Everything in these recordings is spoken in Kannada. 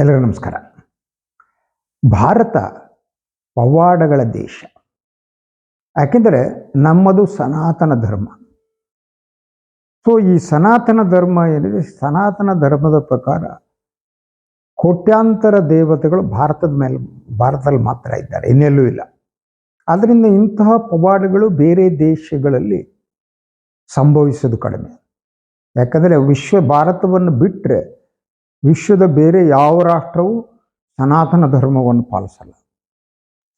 ಎಲ್ಲರಿಗೂ ನಮಸ್ಕಾರ. ಭಾರತ ಪವಾಡಗಳ ದೇಶ. ಯಾಕೆಂದರೆ ನಮ್ಮದು ಸನಾತನ ಧರ್ಮ. ಸೊ ಈ ಸನಾತನ ಧರ್ಮ ಏನಿದೆ? ಸನಾತನ ಧರ್ಮದ ಪ್ರಕಾರ ಕೋಟ್ಯಾಂತರ ದೇವತೆಗಳು ಭಾರತದ ಮೇಲೆ, ಭಾರತದಲ್ಲಿ ಮಾತ್ರ ಇದ್ದಾರೆ. ಇನ್ನೆಲ್ಲೂ ಇಲ್ಲ. ಆದ್ದರಿಂದ ಇಂತಹ ಪವಾಡಗಳು ಬೇರೆ ದೇಶಗಳಲ್ಲಿ ಸಂಭವಿಸೋದು ಕಡಿಮೆ. ಯಾಕಂದರೆ ವಿಶ್ವ ಭಾರತವನ್ನು ಬಿಟ್ಟರೆ ವಿಶ್ವದ ಬೇರೆ ಯಾವ ರಾಷ್ಟ್ರವೂ ಸನಾತನ ಧರ್ಮವನ್ನು ಪಾಲಿಸಲ್ಲ.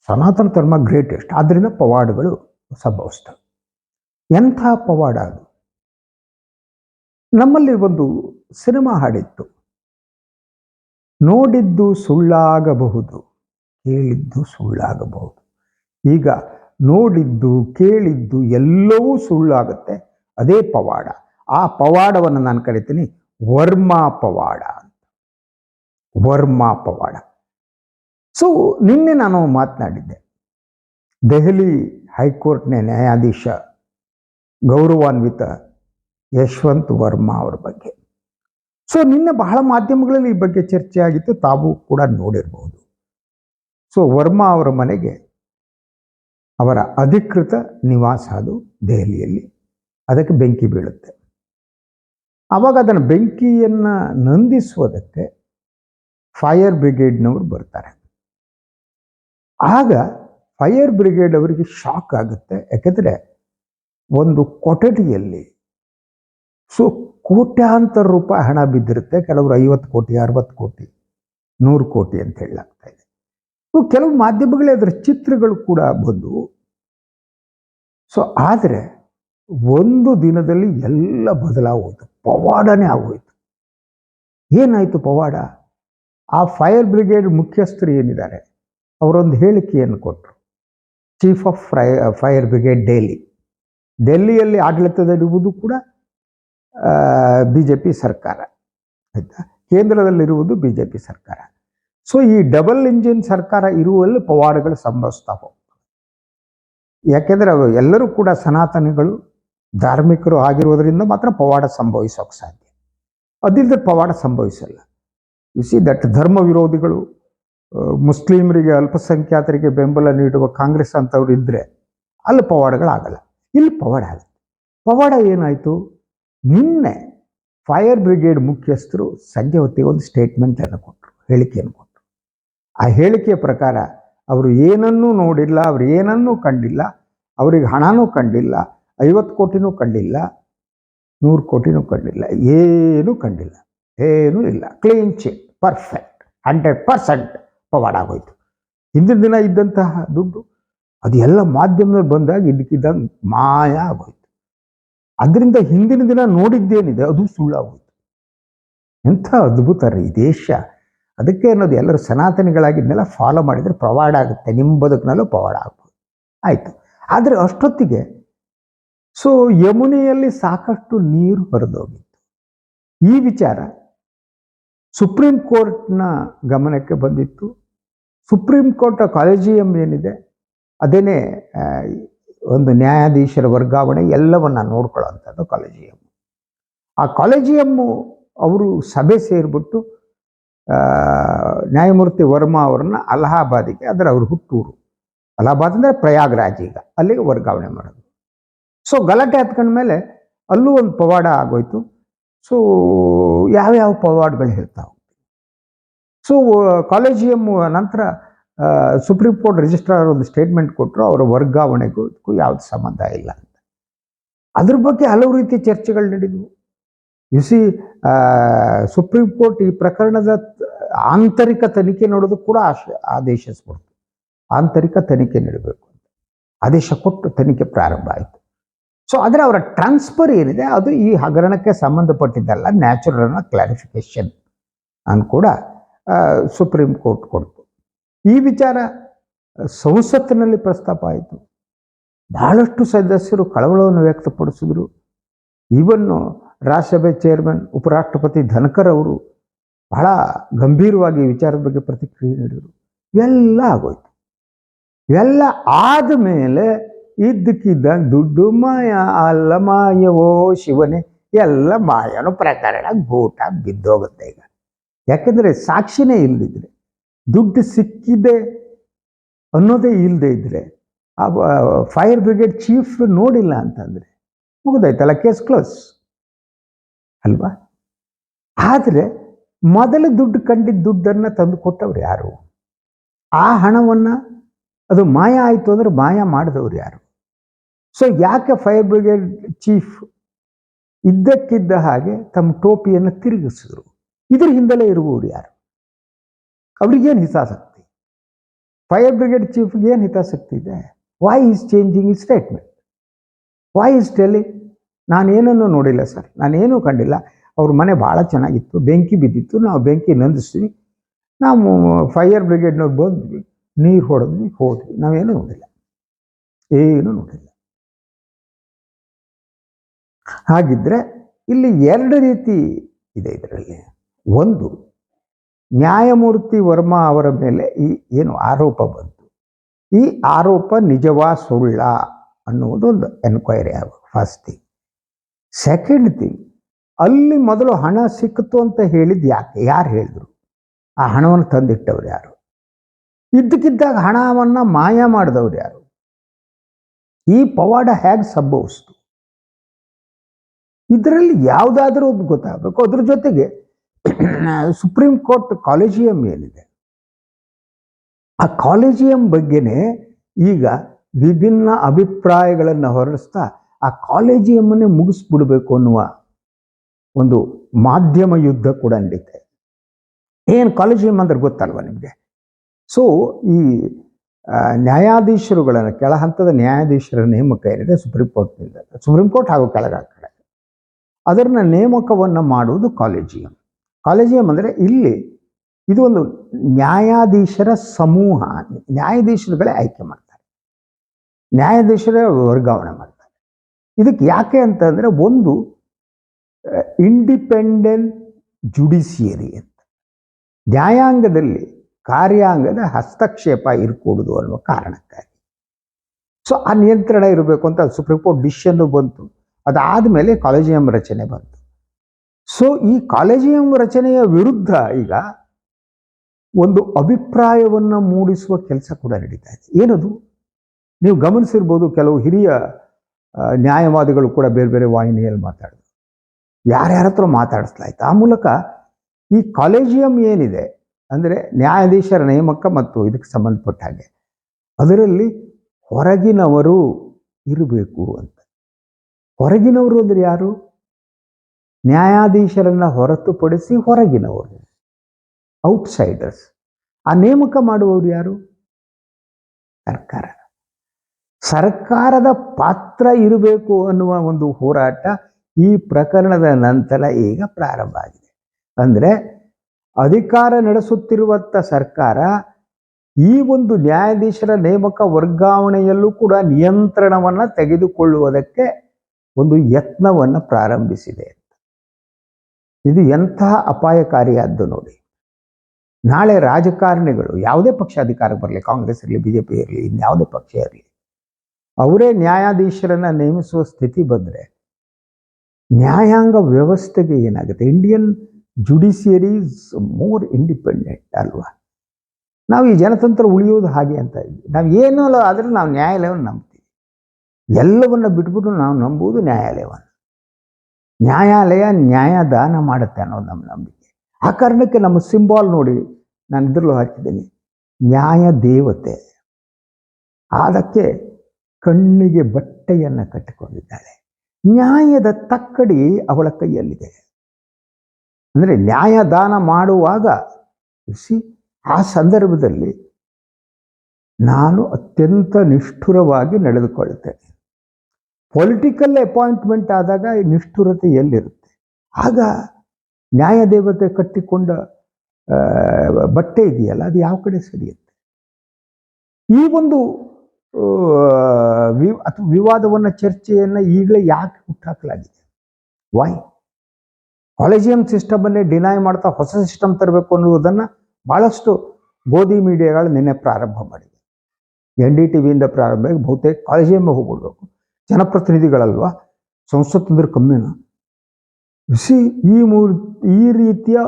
ಸನಾತನ ಧರ್ಮ ಗ್ರೇಟೆಸ್ಟ್ ಆದ್ದರಿಂದ ಪವಾಡಗಳು ಸಂಭವಿಸ್ತವೆ ಎಂಥ ಪವಾಡ ಅದು? ನಮ್ಮಲ್ಲಿ ಒಂದು ಸಿನಿಮಾ ಹಾಡಿತ್ತು. ನೋಡಿದ್ದು ಸುಳ್ಳಾಗಬಹುದು, ಕೇಳಿದ್ದು ಸುಳ್ಳಾಗಬಹುದು. ಈಗ ನೋಡಿದ್ದು, ಕೇಳಿದ್ದು ಎಲ್ಲವೂ ಸುಳ್ಳಾಗುತ್ತೆ. ಅದೇ ಪವಾಡ. ಆ ಪವಾಡವನ್ನು ನಾನು ಕರಿತೀನಿ ವರ್ಮಾ ಪವಾಡ. ವರ್ಮಾ ಪವಾಡ ಸೊ ನಿನ್ನೆ ನಾನು ಮಾತನಾಡಿದ್ದೆ. ದೆಹಲಿ ಹೈಕೋರ್ಟ್ನ ನ್ಯಾಯಾಧೀಶ ಗೌರವಾನ್ವಿತ ಯಶವಂತ್ ವರ್ಮಾ ಅವರ ಬಗ್ಗೆ. ಸೊ ನಿನ್ನೆ ಬಹಳ ಮಾಧ್ಯಮಗಳಲ್ಲಿ ಈ ಬಗ್ಗೆ ಚರ್ಚೆ ಆಗಿತ್ತು. ತಾವು ಕೂಡ ನೋಡಿರಬಹುದು ಸೊ ವರ್ಮಾ ಅವರ ಮನೆಗೆ ಅವರ ಅಧಿಕೃತ ನಿವಾಸ ಅದು ದೆಹಲಿಯಲ್ಲಿ. ಅದಕ್ಕೆ ಬೆಂಕಿ ಬೀಳುತ್ತೆ. ಆವಾಗ ಅದನ್ನು ಬೆಂಕಿಯನ್ನು ನಂದಿಸುವುದಕ್ಕೆ ಫೈರ್ ಬ್ರಿಗೇಡ್ನವರು ಬರ್ತಾರೆ. ಆಗ ಫೈರ್ ಬ್ರಿಗೇಡ್ ಅವರಿಗೆ ಶಾಕ್ ಆಗುತ್ತೆ. ಯಾಕೆಂದರೆ ಒಂದು ಕೊಠಡಿಯಲ್ಲಿ ಸೊ ಕೋಟ್ಯಾಂತರ ರೂಪಾಯಿ ಹಣ ಬಿದ್ದಿರುತ್ತೆ. ಕೆಲವರು ಐವತ್ತು ಕೋಟಿ, ಅರವತ್ತು ಕೋಟಿ, ನೂರು ಕೋಟಿ ಅಂತ ಹೇಳಲಾಗ್ತಾ ಇದೆ. ಕೆಲವು ಮಾಧ್ಯಮಗಳೇ ಅದರ ಚಿತ್ರಗಳು ಕೂಡ ಬಂದು ಸೊ ಆದರೆ ಒಂದು ದಿನದಲ್ಲಿ ಎಲ್ಲ ಬದಲಾಗೋಯ್ತು. ಪವಾಡನೇ ಆಗೋಯ್ತು. ಏನಾಯಿತು ಪವಾಡ? ಆ ಫೈರ್ ಬ್ರಿಗೇಡ್ ಮುಖ್ಯಸ್ಥರು ಏನಿದ್ದಾರೆ? ಅವರೊಂದು ಹೇಳಿಕೆಯನ್ನು ಕೊಟ್ಟರು. Chief of fry fire brigade Delhi ಡೆಲ್ಲಿಯಲ್ಲಿ ಆಡಳಿತದಲ್ಲಿರುವುದು ಕೂಡ ಬಿ ಜೆ ಪಿ ಸರ್ಕಾರ. ಆಯಿತಾ? ಕೇಂದ್ರದಲ್ಲಿರುವುದು ಬಿ ಜೆ ಪಿ ಸರ್ಕಾರ. ಸೊ ಈ ಡಬಲ್ ಇಂಜಿನ್ ಸರ್ಕಾರ ಇರುವಲ್ಲಿ ಪವಾಡಗಳು ಸಂಭವಿಸ್ತಾ ಹೋಗ್ತವೆ. ಯಾಕೆಂದರೆ ಅವು ಎಲ್ಲರೂ ಕೂಡ ಸನಾತನಗಳು, ಧಾರ್ಮಿಕರು ಆಗಿರುವುದರಿಂದ ಮಾತ್ರ ಪವಾಡ ಸಂಭವಿಸೋಕೆ ಸಾಧ್ಯ. ಅದಿಲ್ಲದೆ ಪವಾಡ ಸಂಭವಿಸಲ್ಲ. ಯು ಸಿ ದಟ್ ಧರ್ಮ ವಿರೋಧಿಗಳು ಮುಸ್ಲಿಮರಿಗೆ ಅಲ್ಪಸಂಖ್ಯಾತರಿಗೆ ಬೆಂಬಲ ನೀಡುವ ಕಾಂಗ್ರೆಸ್ ಅಂತವ್ರು ಇದ್ದರೆ ಅಲ್ಲಿ ಪವಾಡಗಳಾಗಲ್ಲ. ಇಲ್ಲಿ ಪವಾಡ ಆಗುತ್ತೆ ಪವಾಡ ಏನಾಯಿತು? ನಿನ್ನೆ ಫೈರ್ ಬ್ರಿಗೇಡ್ ಮುಖ್ಯಸ್ಥರು ಸಂಜೆ ಹೊತ್ತಿಗೆ ಒಂದು ಸ್ಟೇಟ್ಮೆಂಟನ್ನು ಕೊಟ್ಟರು ಹೇಳಿಕೆಯನ್ನು ಕೊಟ್ಟರು ಆ ಹೇಳಿಕೆಯ ಪ್ರಕಾರ ಅವರು ಏನನ್ನೂ ನೋಡಿಲ್ಲ, ಅವರು ಏನನ್ನೂ ಕಂಡಿಲ್ಲ, ಅವರಿಗೆ ಹಣನೂ ಕಂಡಿಲ್ಲ, ಐವತ್ತು ಕೋಟಿನೂ ಕಂಡಿಲ್ಲ, ನೂರು ಕೋಟಿನೂ ಕಂಡಿಲ್ಲ, ಏನೂ ಕಂಡಿಲ್ಲ. ಏನೂ ಇಲ್ಲ. Clean chit perfect hundred percent ಪವಾಡ್ ಆಗೋಯ್ತು. ಹಿಂದಿನ ದಿನ ಇದ್ದಂತಹ ದುಡ್ಡು, ಅದು ಎಲ್ಲ ಮಾಧ್ಯಮದಲ್ಲಿ ಬಂದಾಗ ಇದಕ್ಕಿದ್ದಂಗೆ ಮಾಯ ಆಗೋಯ್ತು. ಅದರಿಂದ ಹಿಂದಿನ ದಿನ ನೋಡಿದ್ದೇನಿದೆ, ಅದು ಸುಳ್ಳಾಗೋಯ್ತು. ಎಂಥ ಅದ್ಭುತ ರೀ ದೇಶ. ಅದಕ್ಕೆ ಅನ್ನೋದು ಎಲ್ಲರೂ ಸನಾತನಿಗಳಾಗಿದ್ದನ್ನೆಲ್ಲ ಫಾಲೋ ಮಾಡಿದರೆ ಪವಾಡ ಆಗುತ್ತೆ. ನಿಮ್ಮ ಬದುಕಿನಲ್ಲೂ ಪವಾಡ ಆಗ್ಬೋದು. ಆಯಿತು. ಆದರೆ ಅಷ್ಟೊತ್ತಿಗೆ ಸೊ ಯಮುನೆಯಲ್ಲಿ ಸಾಕಷ್ಟು ನೀರು ಹರಿದೋಗಿತ್ತು. ಈ ವಿಚಾರ ಸುಪ್ರೀಂ ಕೋರ್ಟ್ನ ಗಮನಕ್ಕೆ ಬಂದಿತ್ತು. ಸುಪ್ರೀಂ ಕೋರ್ಟ್ ಕಾಲೇಜಿಯಂ ಏನಿದೆ ಅದೇನೇ ಒಂದು ನ್ಯಾಯಾಧೀಶರ ವರ್ಗಾವಣೆ ಎಲ್ಲವನ್ನ ನೋಡ್ಕೊಳ್ಳೋವಂಥದ್ದು ಕಾಲೇಜಿಯಂ ಆ ಕಾಲೇಜಿಯಮ್ಮು ಅವರು ಸಭೆ ಸೇರಿಬಿಟ್ಟು ನ್ಯಾಯಮೂರ್ತಿ ವರ್ಮಾ ಅವರನ್ನು ಅಲಹಾಬಾದಿಗೆ, ಅದರ ಅವ್ರ ಹುಟ್ಟೂರು. ಅಲಹಾಬಾದ್ ಅಂದರೆ ಪ್ರಯಾಗ್ರಾಜ್ ಈಗ, ಅಲ್ಲಿಗೆ ವರ್ಗಾವಣೆ ಮಾಡೋದು. ಸೊ ಗಲಾಟೆ ಹತ್ಕೊಂಡ್ಮೇಲೆ ಅಲ್ಲೂ ಒಂದು ಪವಾಡ ಆಗೋಯ್ತು. ಸೊ ಯಾವ್ಯಾವ ಯಾವ ಪವಾಡ್ಗಳು ಹೇಳ್ತಾವೆ. ಸೊ ಕಾಲೇಜಿಯಂ ನಂತರ ಸುಪ್ರೀಂ ಕೋರ್ಟ್ ರಿಜಿಸ್ಟ್ರಾರ್ ಒಂದು ಸ್ಟೇಟ್ಮೆಂಟ್ ಕೊಟ್ಟರು ಅವರ ವರ್ಗಾವಣೆಗೂ ಯಾವುದು ಯಾವ್ದು ಸಂಬಂಧ ಇಲ್ಲ ಅಂತ. ಅದ್ರ ಬಗ್ಗೆ ಹಲವು ರೀತಿಯ ಚರ್ಚೆಗಳು ನಡೆದವು. ಯು ಸಿ ಸುಪ್ರೀಂ ಕೋರ್ಟ್ ಈ ಪ್ರಕರಣದ ಆಂತರಿಕ ತನಿಖೆ ನೋಡೋದು ಕೂಡ ಆಶ, ಆದೇಶಿಸ್ಬಿಡ್ತು. ಆಂತರಿಕ ತನಿಖೆ ನಡೀಬೇಕು ಅಂತ. ಆದೇಶ ಕೊಟ್ಟು ತನಿಖೆ ಪ್ರಾರಂಭ ಆಯಿತು. ಸೊ ಆದರೆ ಅವರ ಟ್ರಾನ್ಸ್ಫರ್ ಏನಿದೆ, ಅದು ಈ ಹಗರಣಕ್ಕೆ ಸಂಬಂಧಪಟ್ಟಿದ್ದಲ್ಲ ನ್ಯಾಚುರಲ್ನ ಕ್ಲಾರಿಫಿಕೇಶನ್ ಅನ್ನು ಕೂಡ ಸುಪ್ರೀಂ ಕೋರ್ಟ್ ಕೊಡ್ತು. ಈ ವಿಚಾರ ಸಂಸತ್ತಿನಲ್ಲಿ ಪ್ರಸ್ತಾಪ ಆಯಿತು. ಬಹಳಷ್ಟು ಸದಸ್ಯರು ಕಳವಳವನ್ನು ವ್ಯಕ್ತಪಡಿಸಿದ್ರು. ಇವನ್ನು ರಾಜ್ಯಸಭೆ ಚೇರ್ಮನ್ ಉಪರಾಷ್ಟ್ರಪತಿ ಧನಕರ್ ಅವರು ಬಹಳ ಗಂಭೀರವಾಗಿ ವಿಚಾರದ ಬಗ್ಗೆ ಪ್ರತಿಕ್ರಿಯೆ ನೀಡಿದರು. ಇವೆಲ್ಲ ಆಗೋಯ್ತು. ಇವೆಲ್ಲ ಆದಮೇಲೆ ಇದ್ದಕ್ಕಿದ್ದಂಗೆ ದುಡ್ಡು ಮಾಯ, ಅಲ್ಲ ಮಾಯವೋ ಶಿವನೇ. ಎಲ್ಲ ಮಾಯನೋ ಪ್ರಕರಣ ಗೂಟ ಬಿದ್ದೋಗುತ್ತೆ ಈಗ. ಯಾಕೆಂದರೆ ಸಾಕ್ಷಿನೇ ಇಲ್ಲದಿದ್ರೆ ದುಡ್ಡು ಸಿಕ್ಕಿದೆ ಅನ್ನೋದೇ ಇಲ್ಲದೆ ಇದ್ರೆ ಆ, ಫೈರ್ ಬ್ರಿಗೇಡ್ ಚೀಫ್ ನೋಡಿಲ್ಲ ಅಂತಂದರೆ ಮುಗಿದಾಯ್ತಲ್ಲ ಕೇಸ್ ಕ್ಲೋಸ್. ಅಲ್ವಾ? ಆದರೆ ಮೊದಲು ದುಡ್ಡು ಕಂಡಿದ್ದ ದುಡ್ಡನ್ನು ತಂದು ಕೊಟ್ಟವ್ರು ಯಾರು? ಆ ಹಣವನ್ನು, ಅದು ಮಾಯ ಆಯಿತು ಅಂದರೆ ಮಾಯ ಮಾಡಿದವ್ರು ಯಾರು? ಸೊ ಯಾಕೆ ಫೈರ್ ಬ್ರಿಗೇಡ್ ಚೀಫ್ ಇದ್ದಕ್ಕಿದ್ದ ಹಾಗೆ ತಮ್ಮ ಟೋಪಿಯನ್ನು ತಿರುಗಿಸಿದ್ರು? ಇದರ ಹಿಂದಲೇ ಇರುವವರು ಯಾರು? ಅವ್ರಿಗೇನು ಹಿತಾಸಕ್ತಿ? ಫೈರ್ ಬ್ರಿಗೇಡ್ ಚೀಫ್ಗೆ ಏನು ಹಿತಾಸಕ್ತಿ ಇದೆ? ವಾಯ್ ಈಸ್ ಚೇಂಜಿಂಗ್ ಈ ಸ್ಟೇಟ್ಮೆಂಟ್ ವೈ ಈಸ್ ಟೆಲಿಂಗ್ ನಾನೇನನ್ನು ನೋಡಿಲ್ಲ ಸರ್ ನಾನೇನೂ ಕಂಡಿಲ್ಲ. ಅವ್ರ ಮನೆ ಭಾಳ ಚೆನ್ನಾಗಿತ್ತು. ಬೆಂಕಿ ಬಿದ್ದಿತ್ತು. ನಾವು ಬೆಂಕಿ ನಂದಿಸ್ತೀವಿ. ನಾವು ಫೈರ್ ಬ್ರಿಗೇಡ್ನವ್ರು ಬಂದ್ವಿ. ನೀರು ಹೊಡೆದ್ವಿ. ಹೋದ್ವಿ. ನಾವೇನು ನೋಡಿಲ್ಲ. ಏನೂ ನೋಡಿಲ್ಲ. ಹಾಗಿದ್ರೆ ಇಲ್ಲಿ ಎರಡು ರೀತಿ ಇದೆ ಇದರಲ್ಲಿ. ಒಂದು, ನ್ಯಾಯಮೂರ್ತಿ ವರ್ಮಾ ಅವರ ಮೇಲೆ ಈ ಏನು ಆರೋಪ ಬಂತು. ಈ ಆರೋಪ ನಿಜವಾ ಸುಳ್ಳ ಅನ್ನುವುದು ಒಂದು ಎನ್ಕ್ವೈರಿ ಆಗಬೇಕು ಫಸ್ಟ್ ಥಿಂಗ್ ಸೆಕೆಂಡ್ ಥಿಂಗ್ ಅಲ್ಲಿ ಮೊದಲು ಹಣ ಸಿಕ್ಕಿತು ಅಂತ ಹೇಳಿದ್ದು ಯಾಕೆ? ಯಾರು ಹೇಳಿದ್ರು? ಆ ಹಣವನ್ನು ತಂದಿಟ್ಟವ್ರು ಯಾರು? ಇದ್ದಕ್ಕಿದ್ದಾಗ ಹಣವನ್ನು ಮಾಯ ಮಾಡಿದವ್ರು ಯಾರು? ಈ ಪವಾಡ ಹೇಗೆ ಸಂಭವಿಸ್ತು? ಇದರಲ್ಲಿ ಯಾವುದಾದ್ರೂ ಒಂದು ಗೊತ್ತಾಗಬೇಕು. ಅದ್ರ ಜೊತೆಗೆ ಸುಪ್ರೀಂ ಕೋರ್ಟ್ ಕಾಲೇಜಿಯಂ ಏನಿದೆ? ಆ ಕಾಲೇಜಿಯಂ ಬಗ್ಗೆನೇ ಈಗ ವಿಭಿನ್ನ ಅಭಿಪ್ರಾಯಗಳನ್ನು ಹೊರಡಿಸ್ತಾ ಆ ಕಾಲೇಜಿಯಮ್ಮನ್ನೇ ಮುಗಿಸ್ಬಿಡ್ಬೇಕು ಅನ್ನುವ ಒಂದು ಮಾಧ್ಯಮ ಯುದ್ಧ ಕೂಡ ನಡೀತೆ ಏನು ಕಾಲೇಜಿಯಂ ಅಂದ್ರೆ ಗೊತ್ತಲ್ವ ನಿಮಗೆ? ಸೊ ಈ ನ್ಯಾಯಾಧೀಶರುಗಳನ್ನು ಕೆಳ ಹಂತದ ನ್ಯಾಯಾಧೀಶರ ನೇಮಕ ಏನಿದೆ? ಸುಪ್ರೀಂ ಕೋರ್ಟ್ನಿಂದ. ಸುಪ್ರೀಂ ಕೋರ್ಟ್ ಹಾಗೂ ಕೆಳಗ ಕಡೆ ಅದನ್ನ ನೇಮಕವನ್ನು ಮಾಡುವುದು ಕಾಲೇಜಿಯಂ. ಕಾಲೇಜಿಯಂ ಅಂದರೆ ಇಲ್ಲಿ ಇದು ಒಂದು ನ್ಯಾಯಾಧೀಶರ ಸಮೂಹ, ನ್ಯಾಯಾಧೀಶರುಗಳೇ ಆಯ್ಕೆ ಮಾಡ್ತಾರೆ. ನ್ಯಾಯಾಧೀಶರ ವರ್ಗಾವಣೆ ಮಾಡ್ತಾರೆ. ಇದಕ್ಕೆ ಯಾಕೆ ಅಂತಂದರೆ ಒಂದು ಇಂಡಿಪೆಂಡೆಂಟ್ ಜುಡಿಷಿಯರಿ ಅಂತ. ನ್ಯಾಯಾಂಗದಲ್ಲಿ ಕಾರ್ಯಾಂಗದ ಹಸ್ತಕ್ಷೇಪ ಇರಕೂಡುದು ಅನ್ನುವ ಕಾರಣಕ್ಕಾಗಿ. ಸೊ, ಆ ನಿಯಂತ್ರಣ ಇರಬೇಕು ಅಂತ ಸುಪ್ರೀಂ ಕೋರ್ಟ್ ಡಿಸಿಷನ್ನು ಬಂತು. ಅದಾದಮೇಲೆ ಕಾಲೇಜಿಯಂ ರಚನೆ ಬಂತು. ಸೊ ಈ ಕಾಲೇಜಿಯಂ ರಚನೆಯ ವಿರುದ್ಧ ಈಗ ಒಂದು ಅಭಿಪ್ರಾಯವನ್ನು ಮೂಡಿಸುವ ಕೆಲಸ ಕೂಡ ನಡೀತಾ ಇದೆ. ಏನದು? ನೀವು ಗಮನಿಸಿರ್ಬೋದು ಕೆಲವು ಹಿರಿಯ ನ್ಯಾಯವಾದಿಗಳು ಕೂಡ ಬೇರೆ ಬೇರೆ ವಾಹಿನಿಯಲ್ಲಿ ಮಾತಾಡಿದ್ರು. ಯಾರ್ಯಾರ ಹತ್ರ ಮಾತಾಡಿಸ್ಲಾಯ್ತು? ಆ ಮೂಲಕ ಈ ಕಾಲೇಜಿಯಂ ಏನಿದೆ? ಅಂದರೆ ನ್ಯಾಯಾಧೀಶರ ನೇಮಕ ಮತ್ತು ಇದಕ್ಕೆ ಸಂಬಂಧಪಟ್ಟ ಹಾಗೆ. ಅದರಲ್ಲಿ ಹೊರಗಿನವರು ಇರಬೇಕು ಅಂತ. ಹೊರಗಿನವರು ಅಂದ್ರೆ ಯಾರು? ನ್ಯಾಯಾಧೀಶರನ್ನ ಹೊರತುಪಡಿಸಿ ಹೊರಗಿನವರು. ಔಟ್ಸೈಡರ್ಸ್. ಆ ನೇಮಕ ಮಾಡುವವರು ಯಾರು? ಸರ್ಕಾರ. ಸರ್ಕಾರದ ಪಾತ್ರ ಇರಬೇಕು ಅನ್ನುವ ಒಂದು ಹೋರಾಟ ಈ ಪ್ರಕರಣದ ನಂತರ ಈಗ ಪ್ರಾರಂಭ ಆಗಿದೆ. ಅಂದರೆ ಅಧಿಕಾರ ನಡೆಸುತ್ತಿರುವಂಥ ಸರ್ಕಾರ ಈ ಒಂದು ನ್ಯಾಯಾಧೀಶರ ನೇಮಕ ವರ್ಗಾವಣೆಯಲ್ಲೂ ಕೂಡ ನಿಯಂತ್ರಣವನ್ನು ತೆಗೆದುಕೊಳ್ಳುವುದಕ್ಕೆ ಒಂದು ಯತ್ನವನ್ನು ಪ್ರಾರಂಭಿಸಿದೆ ಇದು ಎಂತಹ ಅಪಾಯಕಾರಿಯಾದ್ದು ನೋಡಿ. ನಾಳೆ ರಾಜಕಾರಣಿಗಳು, ಯಾವುದೇ ಪಕ್ಷ ಅಧಿಕಾರಕ್ಕೆ ಬರಲಿ, ಕಾಂಗ್ರೆಸ್ ಇರಲಿ ಬಿ ಜೆ ಪಿ ಇರಲಿ, ಇನ್ಯಾವುದೇ ಪಕ್ಷ ಇರಲಿ, ಅವರೇ ನ್ಯಾಯಾಧೀಶರನ್ನ ನೇಮಿಸುವ ಸ್ಥಿತಿ ಬಂದರೆ ನ್ಯಾಯಾಂಗ ವ್ಯವಸ್ಥೆಗೆ ಏನಾಗುತ್ತೆ? ಇಂಡಿಯನ್ ಜುಡಿಶಿಯರಿಸ್ ಮೋರ್ ಇಂಡಿಪೆಂಡೆಂಟ್ ಅಲ್ವಾ? ನಾವು ಈ ಜನತಂತ್ರ ಉಳಿಯೋದು ಹಾಗೆ ಅಂತ. ಇದ್ವಿ ನಾವು ಏನೂ ಅಲ್ಲ, ಆದರೆ ನಾವು ನ್ಯಾಯಾಲಯವನ್ನು ನಂಬ್ತೀವಿ. ಎಲ್ಲವನ್ನ ಬಿಟ್ಬಿಟ್ಟು ನಾವು ನಂಬುವುದು ನ್ಯಾಯಾಲಯವನ್ನು. ನ್ಯಾಯಾಲಯ ನ್ಯಾಯದಾನ ಮಾಡುತ್ತೆ ಅನ್ನೋದು ನಮ್ಮ ನಂಬಿಕೆ. ಆ ಕಾರಣಕ್ಕೆ ನಮ್ಮ ಸಿಂಬಾಲ್ ನೋಡಿ ನಾನು ಇದ್ರಲ್ಲೂ ಹಾಕಿದ್ದೀನಿ. ನ್ಯಾಯ ದೇವತೆ. ಅದಕ್ಕೆ ಕಣ್ಣಿಗೆ ಬಟ್ಟೆಯನ್ನು ಕಟ್ಟಿಕೊಂಡಿದ್ದಾಳೆ. ನ್ಯಾಯದ ತಕ್ಕಡಿ ಅವಳ ಕೈಯಲ್ಲಿದೆ. ಅಂದರೆ ನ್ಯಾಯದಾನ ಮಾಡುವಾಗ ಸಿ ಆ ಸಂದರ್ಭದಲ್ಲಿ ನಾನು ಅತ್ಯಂತ ನಿಷ್ಠುರವಾಗಿ ನಡೆದುಕೊಳ್ಳುತ್ತೇನೆ. ಪೊಲಿಟಿಕಲ್ ಅಪಾಯಿಂಟ್ಮೆಂಟ್ ಆದಾಗ ನಿಷ್ಠುರತೆ ಎಲ್ಲಿರುತ್ತೆ? ಆಗ ನ್ಯಾಯದೇವತೆ ಕಟ್ಟಿಕೊಂಡ ಬಟ್ಟೆ ಇದೆಯಲ್ಲ, ಅದು ಯಾವ ಕಡೆ ಸರಿಯುತ್ತೆ? ಈ ಒಂದು ವಿ, ಅಥವಾ ವಿವಾದವನ್ನು, ಚರ್ಚೆಯನ್ನು ಈಗಲೇ ಯಾಕೆ ಹುಟ್ಟಾಕಲಾಗಿದೆ? ವಾಯ್ ಕಾಲೇಜಿಯಂ ಸಿಸ್ಟಮನ್ನೇ ಡಿನೈ ಮಾಡ್ತಾ ಹೊಸ ಸಿಸ್ಟಮ್ ತರಬೇಕು ಅನ್ನುವುದನ್ನು ಭಾಳಷ್ಟು ಗೋಧಿ ಮೀಡಿಯಾಗಳು ನಿನ್ನೆ ಪ್ರಾರಂಭ ಮಾಡಿದೆ ಎನ್ ಡಿ ಟಿ ವಿಯಿಂದ ಪ್ರಾರಂಭ ಬಹುತೇಕ ಕಾಲೇಜಿಯಂ ಹೋಗ್ಬಿಡ್ಬೇಕು. ಜನಪ್ರತಿನಿಧಿಗಳಲ್ವಾ? ಸಂಸತ್ ಅಂದ್ರೆ ಕಮ್ಮಿನ? ಸಿ ಈ ಮೂರು, ಈ ರೀತಿಯ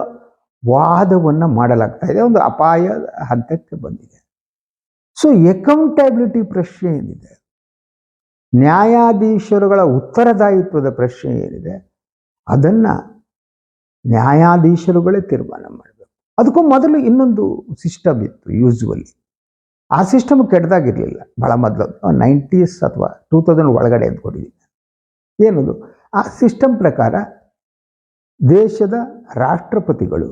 ವಾದವನ್ನು ಮಾಡಲಾಗ್ತಾ ಇದೆ. ಒಂದು ಅಪಾಯ ಹಂತಕ್ಕೆ ಬಂದಿದೆ. ಸೊ ಅಕೌಂಟಬಿಲಿಟಿ ಪ್ರಶ್ನೆ ಏನಿದೆ? ನ್ಯಾಯಾಧೀಶರುಗಳ ಉತ್ತರದಾಯಿತ್ವದ ಪ್ರಶ್ನೆ ಏನಿದೆ? ಅದನ್ನು ನ್ಯಾಯಾಧೀಶರುಗಳೇ ತೀರ್ಮಾನ ಮಾಡಬೇಕು. ಅದಕ್ಕೂ ಮೊದಲು ಇನ್ನೊಂದು ಸಿಸ್ಟಮ್ ಇತ್ತು, ಯೂಸ್ವಲಿ. ಆ ಸಿಸ್ಟಮ್ ಕೆಟ್ಟದಾಗಿರಲಿಲ್ಲ. ಭಾಳ ಮೊದಲು ನೈಂಟೀಸ್ ಅಥವಾ ಟೂ ತೌಸಂಡ್ ಒಳಗಡೆ ಅಂದ್ಕೊಂಡಿದ್ದೀನಿ. ಏನದು? ಆ ಸಿಸ್ಟಮ್ ಪ್ರಕಾರ ದೇಶದ ರಾಷ್ಟ್ರಪತಿಗಳು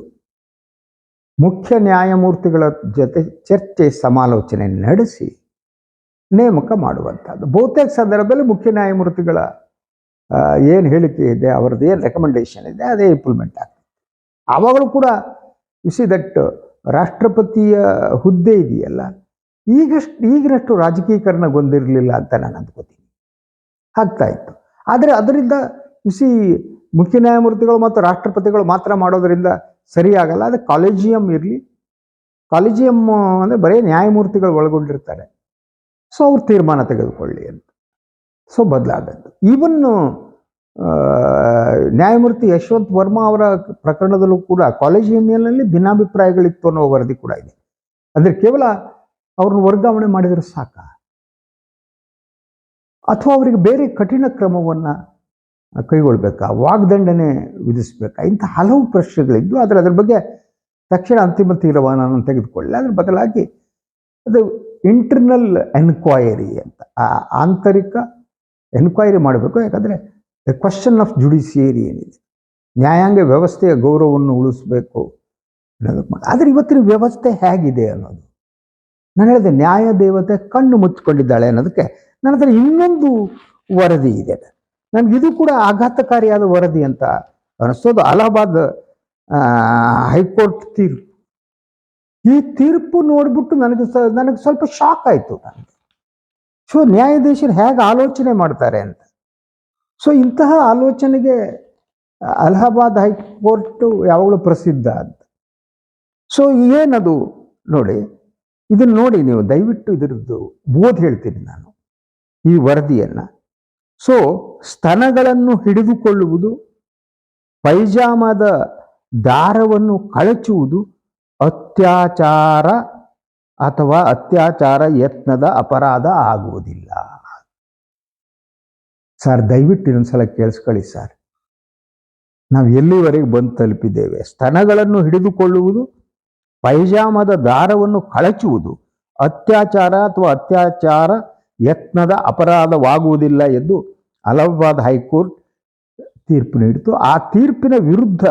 ಮುಖ್ಯ ನ್ಯಾಯಮೂರ್ತಿಗಳ ಜೊತೆ ಚರ್ಚೆ ಸಮಾಲೋಚನೆ ನಡೆಸಿ ನೇಮಕ ಮಾಡುವಂಥದ್ದು. ಬಹುತೇಕ ಸಂದರ್ಭದಲ್ಲಿ ಮುಖ್ಯ ನ್ಯಾಯಮೂರ್ತಿಗಳ ಏನು ಹೇಳಿಕೆ ಇದೆ, ಅವರದ್ದು ಏನು ರೆಕಮೆಂಡೇಶನ್ ಇದೆ, ಅದೇ ಇಂಪ್ಲಿಮೆಂಟ್ ಆಗ್ತದೆ. ಆವಾಗಲೂ ಕೂಡ ಸಿ ದಟ್ ರಾಷ್ಟ್ರಪತಿಯ ಹುದ್ದೆ ಇದೆಯಲ್ಲ? ಈಗಷ್ಟು ಈಗಿನಷ್ಟು ರಾಜಕೀಕರಣಗೊಂದಿರಲಿಲ್ಲ ಅಂತ ನಾನು ಅಂದ್ಕೋತೀನಿ. ಆಗ್ತಾ ಇತ್ತು. ಆದರೆ ಅದರಿಂದ ಸಿ ಮುಖ್ಯ ನ್ಯಾಯಮೂರ್ತಿಗಳು ಮತ್ತು ರಾಷ್ಟ್ರಪತಿಗಳು ಮಾತ್ರ ಮಾಡೋದರಿಂದ ಸರಿಯಾಗಲ್ಲ. ಅದು ಕಾಲೇಜಿಯಂ ಇರಲಿ, ಕಾಲೇಜಿಯಂ ಅಂದರೆ ಬರೀ ನ್ಯಾಯಮೂರ್ತಿಗಳು ಒಳಗೊಂಡಿರ್ತಾರೆ. ಸೊ ಅವ್ರು ತೀರ್ಮಾನ ತೆಗೆದುಕೊಳ್ಳಿ ಅಂತ. ಸೊ ಬದಲಾದದ್ದು. ಈವನ್ ನ್ಯಾಯಮೂರ್ತಿ ಯಶವಂತ್ ವರ್ಮಾ ಅವರ ಪ್ರಕರಣದಲ್ಲೂ ಕೂಡ ಕಾಲೇಜಿಯಂನಲ್ಲಿ ಭಿನ್ನಾಭಿಪ್ರಾಯಗಳಿತ್ತು ಅನ್ನೋ ವರದಿ ಕೂಡ ಇದೆ. ಅಂದರೆ ಕೇವಲ ಅವ್ರನ್ನ ವರ್ಗಾವಣೆ ಮಾಡಿದರೆ ಸಾಕ. ಅಥವಾ ಅವರಿಗೆ ಬೇರೆ ಕಠಿಣ ಕ್ರಮವನ್ನು ಕೈಗೊಳ್ಬೇಕಾ? ವಾಗ್ದಂಡನೆ ವಿಧಿಸ್ಬೇಕಾ? ಇಂಥ ಹಲವು ಪ್ರಶ್ನೆಗಳಿದ್ದು ಆದರೆ ಅದ್ರ ಬಗ್ಗೆ ತಕ್ಷಣ ಅಂತಿಮ ತೀರ್ಮಾನವನ್ನು ತೆಗೆದುಕೊಳ್ಳಿ. ಅದ್ರ ಬದಲಾಗಿ ಅದು ಇಂಟರ್ನಲ್ ಎನ್ಕ್ವೈರಿ ಅಂತ. ಆಂತರಿಕ ಎನ್ಕ್ವೈರಿ ಮಾಡಬೇಕು. ಯಾಕಂದರೆ ದ ಕ್ವಶನ್ ಆಫ್ ಜುಡಿಷಿಯರಿ ಏನಿದೆ? ನ್ಯಾಯಾಂಗ ವ್ಯವಸ್ಥೆಯ ಗೌರವವನ್ನು ಉಳಿಸ್ಬೇಕು ಆದರೆ ಇವತ್ತಿನ ವ್ಯವಸ್ಥೆ ಹೇಗಿದೆ ಅನ್ನೋದು. ನಾನು ಹೇಳಿದೆ, ನ್ಯಾಯ ದೇವತೆ ಕಣ್ಣು ಮುಚ್ಚಿಕೊಂಡಿದ್ದಾಳೆ ಅನ್ನೋದಕ್ಕೆ ನನ್ನ ಹತ್ರ ಇನ್ನೊಂದು ವರದಿ ಇದೆ. ನನಗೆ ಇದು ಕೂಡ ಆಘಾತಕಾರಿಯಾದ ವರದಿ ಅಂತ ಅನಿಸೋದು ಅಲಹಾಬಾದ್ ಹೈಕೋರ್ಟ್ ತೀರ್ಪು. ಈ ತೀರ್ಪು ನೋಡ್ಬಿಟ್ಟು ನನಗೆ ನನಗೆ ಸ್ವಲ್ಪ ಶಾಕ್ ಆಯಿತು. ನನಗೆ ಸೊ ನ್ಯಾಯಾಧೀಶರು ಹೇಗೆ ಆಲೋಚನೆ ಮಾಡ್ತಾರೆ ಅಂತ. ಸೊ, ಇಂತಹ ಆಲೋಚನೆಗೆ ಅಲಹಾಬಾದ್ ಹೈಕೋರ್ಟು ಯಾವಾಗಲೂ ಪ್ರಸಿದ್ಧ ಅಂತ. ಸೊ, ಏನದು ನೋಡಿ. ಇದನ್ನು ನೋಡಿ ನೀವು ದಯವಿಟ್ಟು ಇದರದ್ದು ಓದ್ ಹೇಳ್ತೀನಿ ನಾನು ಈ ವರದಿಯನ್ನು. ಸೊ ಸ್ತನಗಳನ್ನು ಹಿಡಿದುಕೊಳ್ಳುವುದು, ಪೈಜಾಮದ ದಾರವನ್ನು ಕಳಚುವುದು ಅತ್ಯಾಚಾರ ಅಥವಾ ಅತ್ಯಾಚಾರ ಯತ್ನದ ಅಪರಾಧ ಆಗುವುದಿಲ್ಲ. ಸರ್ ದಯವಿಟ್ಟು ಇನ್ನೊಂದ್ಸಲ ಕೇಳಿಸ್ಕೊಳ್ಳಿ ಸರ್ ನಾವು ಎಲ್ಲಿವರೆಗೆ ಬಂದು ತಲುಪಿದ್ದೇವೆ? ಸ್ತನಗಳನ್ನು ಹಿಡಿದುಕೊಳ್ಳುವುದು ಪೈಜಾಮದ ದಾರವನ್ನು ಕಳಚುವುದು ಅತ್ಯಾಚಾರ ಅಥವಾ ಅತ್ಯಾಚಾರ ಯತ್ನದ ಅಪರಾಧವಾಗುವುದಿಲ್ಲ ಎಂದು ಅಲಹಾಬಾದ್ ಹೈಕೋರ್ಟ್ ತೀರ್ಪು ನೀಡಿತು. ಆ ತೀರ್ಪಿನ ವಿರುದ್ಧ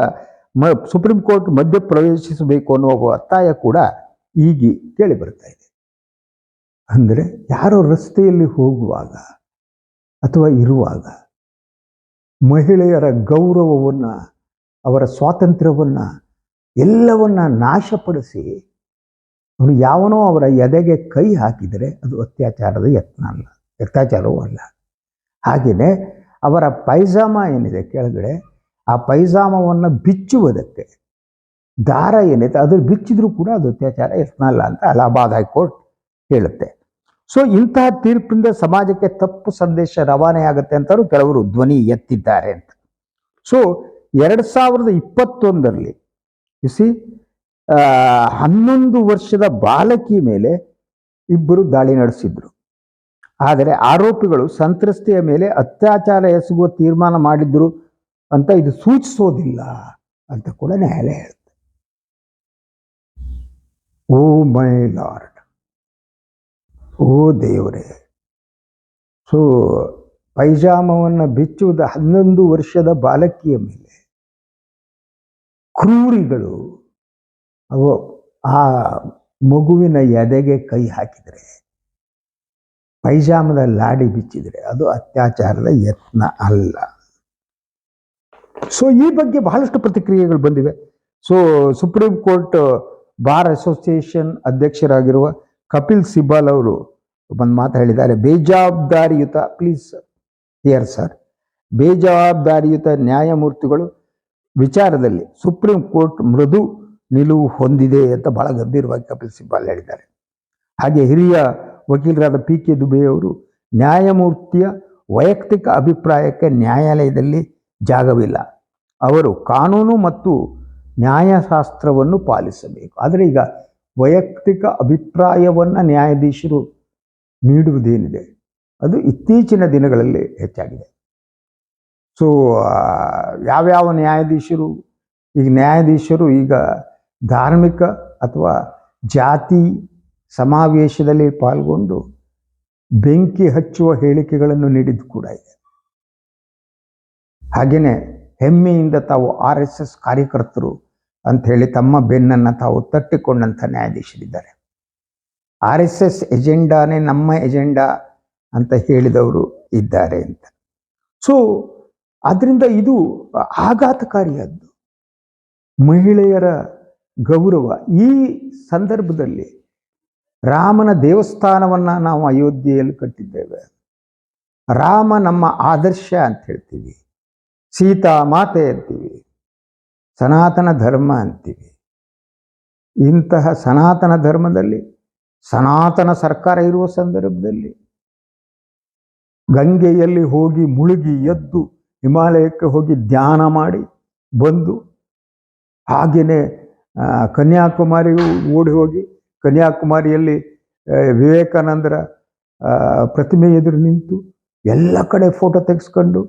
ಮ ಸುಪ್ರೀಂ ಕೋರ್ಟ್ ಮಧ್ಯ ಪ್ರವೇಶಿಸಬೇಕು ಅನ್ನುವ ಒತ್ತಾಯ ಕೂಡ ಈಗ ಕೇಳಿ ಬರ್ತಾ ಇದೆ. ಅಂದರೆ ಯಾರೋ ರಸ್ತೆಯಲ್ಲಿ ಹೋಗುವಾಗ ಅಥವಾ ಇರುವಾಗ ಮಹಿಳೆಯರ ಗೌರವವನ್ನು, ಅವರ ಸ್ವಾತಂತ್ರ್ಯವನ್ನು ಎಲ್ಲವನ್ನ ನಾಶಪಡಿಸಿ ಅವನು ಯಾವನೋ ಅವರ ಎದೆಗೆ ಕೈ ಹಾಕಿದರೆ ಅದು ಅತ್ಯಾಚಾರದ ಯತ್ನ ಅಲ್ಲ ಅತ್ಯಾಚಾರವೂ ಅಲ್ಲ. ಹಾಗೆಯೇ ಅವರ ಪೈಜಾಮ ಏನಿದೆ ಕೆಳಗಡೆ, ಆ ಪೈಜಾಮವನ್ನು ಬಿಚ್ಚುವುದಕ್ಕೆ ದಾರ ಏನಿದೆ ಅದು ಬಿಚ್ಚಿದ್ರೂ ಕೂಡ ಅದು ಅತ್ಯಾಚಾರ ಯತ್ನ ಅಲ್ಲ ಅಂತ ಅಲಹಾಬಾದ್ ಹೈಕೋರ್ಟ್ ಹೇಳುತ್ತೆ. ಸೊ ಇಂತಹ ತೀರ್ಪಿಂದ ಸಮಾಜಕ್ಕೆ ತಪ್ಪು ಸಂದೇಶ ರವಾನೆ ಆಗುತ್ತೆ ಅಂತಲೂ ಕೆಲವರು ಧ್ವನಿ ಎತ್ತಿದ್ದಾರೆ ಅಂತ. ಸೊ ಎರಡು ಸಾವಿರದ ಇಪ್ಪತ್ತೊಂದರಲ್ಲಿ ಸಿ ಹನ್ನೊಂದು ವರ್ಷದ ಬಾಲಕಿ ಮೇಲೆ ಇಬ್ಬರು ದಾಳಿ ನಡೆಸಿದ್ರು. ಆದರೆ ಆರೋಪಿಗಳು ಸಂತ್ರಸ್ತೆಯ ಮೇಲೆ ಅತ್ಯಾಚಾರ ಎಸಗುವ ತೀರ್ಮಾನ ಮಾಡಿದ್ರು ಅಂತ ಇದು ಸೂಚಿಸೋದಿಲ್ಲ ಅಂತ ಕೂಡ ನ್ಯಾಯಾಲಯ ಹೇಳುತ್ತೆ ಓ ಮೈ ಲಾರ್ಡ್. ಓ ದೇವರೇ. ಸೊ, ಪೈಜಾಮವನ್ನು ಬಿಚ್ಚುವುದು ಹನ್ನೊಂದು ವರ್ಷದ ಬಾಲಕಿಯ ಮೇಲೆ ಕ್ರೂರಿಗಳು ಅವು ಆ ಮಗುವಿನ ಎದೆಗೆ ಕೈ ಹಾಕಿದರೆ, ಪೈಜಾಮದ ಲಾಡಿ ಬಿಚ್ಚಿದರೆ ಅದು ಅತ್ಯಾಚಾರದ ಯತ್ನ ಅಲ್ಲ. ಸೊ ಈ ಬಗ್ಗೆ ಬಹಳಷ್ಟು ಪ್ರತಿಕ್ರಿಯೆಗಳು ಬಂದಿವೆ. So Supreme Court Bar Association ಅಧ್ಯಕ್ಷರಾಗಿರುವ Kapil Sibal ಅವರು ಒಂದು ಮಾತು ಹೇಳಿದ್ದಾರೆ ಬೇಜವಾಬ್ದಾರಿಯುತ ಪ್ಲೀಸ್ ಹಿಯರ್ ಸರ್ ಬೇಜವಾಬ್ದಾರಿಯುತ ನ್ಯಾಯಮೂರ್ತಿಗಳು ವಿಚಾರದಲ್ಲಿ ಸುಪ್ರೀಂ ಕೋರ್ಟ್ ಮೃದು ನಿಲುವು ಹೊಂದಿದೆ ಅಂತ ಬಹಳ ಗಂಭೀರವಾಗಿ ಕಪಿಲ್ ಸಿಬ್ಬಾಲ್ ಹೇಳಿದ್ದಾರೆ. ಹಾಗೆ ಹಿರಿಯ ವಕೀಲರಾದ ಪಿ ಕೆ ದುಬೆ ಅವರು ನ್ಯಾಯಮೂರ್ತಿಯ ವೈಯಕ್ತಿಕ ಅಭಿಪ್ರಾಯಕ್ಕೆ ನ್ಯಾಯಾಲಯದಲ್ಲಿ ಜಾಗವಿಲ್ಲ. ಅವರು ಕಾನೂನು ಮತ್ತು ನ್ಯಾಯಶಾಸ್ತ್ರವನ್ನು ಪಾಲಿಸಬೇಕು. ಆದರೆ ಈಗ ವೈಯಕ್ತಿಕ ಅಭಿಪ್ರಾಯವನ್ನು ನ್ಯಾಯಾಧೀಶರು ನೀಡುವುದೇನಿದೆ? ಅದು ಇತ್ತೀಚಿನ ದಿನಗಳಲ್ಲಿ ಹೆಚ್ಚಾಗಿದೆ. ಸೊ ಯಾವ್ಯಾವ ನ್ಯಾಯಾಧೀಶರು, ಈಗ ನ್ಯಾಯಾಧೀಶರು ಈಗ ಧಾರ್ಮಿಕ ಅಥವಾ ಜಾತಿ ಸಮಾವೇಶದಲ್ಲಿ ಪಾಲ್ಗೊಂಡು ಬೆಂಕಿ ಹಚ್ಚುವ ಹೇಳಿಕೆಗಳನ್ನು ನೀಡಿದ್ದು ಕೂಡ ಇದೆ. ಹಾಗೆಯೇ ಹೆಮ್ಮೆಯಿಂದ ತಾವು ಆರ್ ಎಸ್ ಎಸ್ ಕಾರ್ಯಕರ್ತರು ಅಂತ ಹೇಳಿ ತಮ್ಮ ಬೆನ್ನನ್ನು ತಾವು ತಟ್ಟಿಕೊಂಡಂಥ ನ್ಯಾಯಾಧೀಶರಿದ್ದಾರೆ. ಆರ್ ಎಸ್ ಎಸ್ ಎಜೆಂಡಾನೇ ನಮ್ಮ ಎಜೆಂಡಾ ಅಂತ ಹೇಳಿದವರು ಇದ್ದಾರೆ ಅಂತ. ಸೊ ಅದರಿಂದ ಇದು ಆಘಾತಕಾರಿಯಾದ್ದು. ಮಹಿಳೆಯರ ಗೌರವ. ಈ ಸಂದರ್ಭದಲ್ಲಿ ರಾಮನ ದೇವಸ್ಥಾನವನ್ನು ನಾವು ಅಯೋಧ್ಯೆಯಲ್ಲಿ ಕಟ್ಟಿದ್ದೇವೆ. ರಾಮ ನಮ್ಮ ಆದರ್ಶ ಅಂತ ಹೇಳ್ತೀವಿ. ಸೀತಾ ಮಾತೆ ಅಂತೀವಿ. ಸನಾತನ ಧರ್ಮ ಅಂತೀವಿ. ಇಂತಹ ಸನಾತನ ಧರ್ಮದಲ್ಲಿ ಸನಾತನ ಸರ್ಕಾರ ಇರುವ ಸಂದರ್ಭದಲ್ಲಿ ಗಂಗೆಯಲ್ಲಿ ಹೋಗಿ ಮುಳುಗಿ ಎದ್ದು ಹಿಮಾಲಯಕ್ಕೆ ಹೋಗಿ ಧ್ಯಾನ ಮಾಡಿ ಬಂದು ಹಾಗೆಯೇ ಕನ್ಯಾಕುಮಾರಿಗೂ ಓಡಿ ಹೋಗಿ ಕನ್ಯಾಕುಮಾರಿಯಲ್ಲಿ ವಿವೇಕಾನಂದರ ಪ್ರತಿಮೆ ಎದುರು ನಿಂತು ಎಲ್ಲ ಕಡೆ ಫೋಟೋ ತೆಗೆಸ್ಕೊಂಡು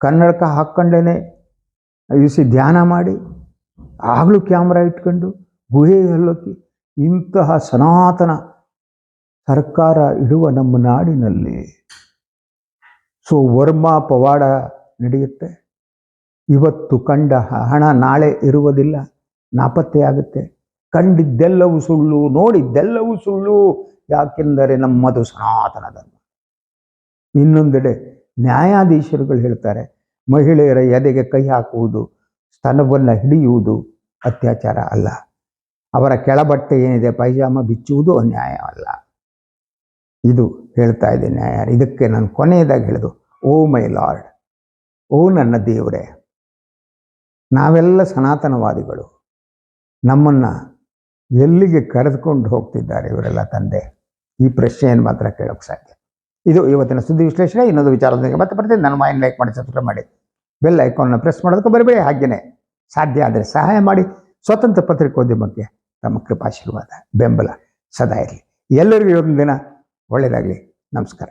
ಕನ್ನಡಕ ಹಾಕ್ಕೊಂಡೇ ಇಸಿ ಧ್ಯಾನ ಮಾಡಿ ಆಗಲೂ ಕ್ಯಾಮ್ರಾ ಇಟ್ಕೊಂಡು ಗುಹೆ ಹಲ್ಲೋಕೆ ಇಂತಹ ಸನಾತನ ಸರ್ಕಾರ ಇಡುವ ನಮ್ಮ ನಾಡಿನಲ್ಲಿ. ಸೊ ವರ್ಮಾ ಪವಾಡ ನಡೆಯುತ್ತೆ. ಇವತ್ತು ಕಂಡ ಹಣ ನಾಳೆ ಇರುವುದಿಲ್ಲ ನಾಪತ್ತೆಯಾಗುತ್ತೆ ಕಂಡಿದ್ದೆಲ್ಲವೂ ಸುಳ್ಳು, ನೋಡಿದ್ದೆಲ್ಲವೂ ಸುಳ್ಳು, ಯಾಕೆಂದರೆ ನಮ್ಮದು ಸನಾತನ ಧರ್ಮ. ಇನ್ನೊಂದೆಡೆ ನ್ಯಾಯಾಧೀಶರುಗಳು ಹೇಳ್ತಾರೆ, ಮಹಿಳೆಯರ ಎದೆಗೆ ಕೈ ಹಾಕುವುದು, ಸ್ತನವನ್ನು ಹಿಡಿಯುವುದು ಅತ್ಯಾಚಾರ ಅಲ್ಲ. ಅವರ ಕೆಳಬಟ್ಟೆ ಏನಿದೆ, ಪೈಜಾಮ ಬಿಚ್ಚುವುದು ಅನ್ಯಾಯವಲ್ಲ ಇದು ಹೇಳ್ತಾ ಇದೆ ನ್ಯಾಯ ಇದಕ್ಕೆ ನಾನು ಕೊನೆಯದಾಗಿ ಹೇಳಿದು, ಓ ಮೈ ಲಾರ್ಡ್ ಓ ನನ್ನ ದೇವರೇ, ನಾವೆಲ್ಲ ಸನಾತನವಾದಿಗಳು. ನಮ್ಮನ್ನು ಎಲ್ಲಿಗೆ ಕರೆದುಕೊಂಡು ಹೋಗ್ತಿದ್ದಾರೆ ಇವರೆಲ್ಲ ತಂದೆ? ಈ ಪ್ರಶ್ನೆಯನ್ನು ಮಾತ್ರ ಕೇಳೋಕ್ಕೆ ಸಾಧ್ಯ. ಇದು ಇವತ್ತಿನ ಸುದ್ದಿ ವಿಶ್ಲೇಷಣೆ. ಇನ್ನೊಂದು ವಿಚಾರದೊಂದಿಗೆ ಮತ್ತೆ ಬರ್ತೀನಿ. ನನ್ನ ಮಾಯಿನ ಲೈಕ್ ಮಾಡಿ ಸಬ್ಸ್ಕ್ರೈಬ್ ಮಾಡಿ. ಬೆಲ್ ಐಕಾನ್ನ ಪ್ರೆಸ್ ಮಾಡೋದಕ್ಕೆ ಬರಬೇಡಿ ಹಾಗೆಯೇ ಸಾಧ್ಯ ಆದರೆ ಸಹಾಯ ಮಾಡಿ. ಸ್ವತಂತ್ರ ಪತ್ರಿಕೋದ್ಯಮಕ್ಕೆ ತಮ್ಮ ಕೃಪಾಶೀರ್ವಾದ, ಬೆಂಬಲ ಸದಾ ಇರಲಿ. ಎಲ್ಲರಿಗೂ ಇವತ್ತಿನ ದಿನ ಒಳ್ಳೆಯದಾಗಲಿ. ನಮಸ್ಕಾರ.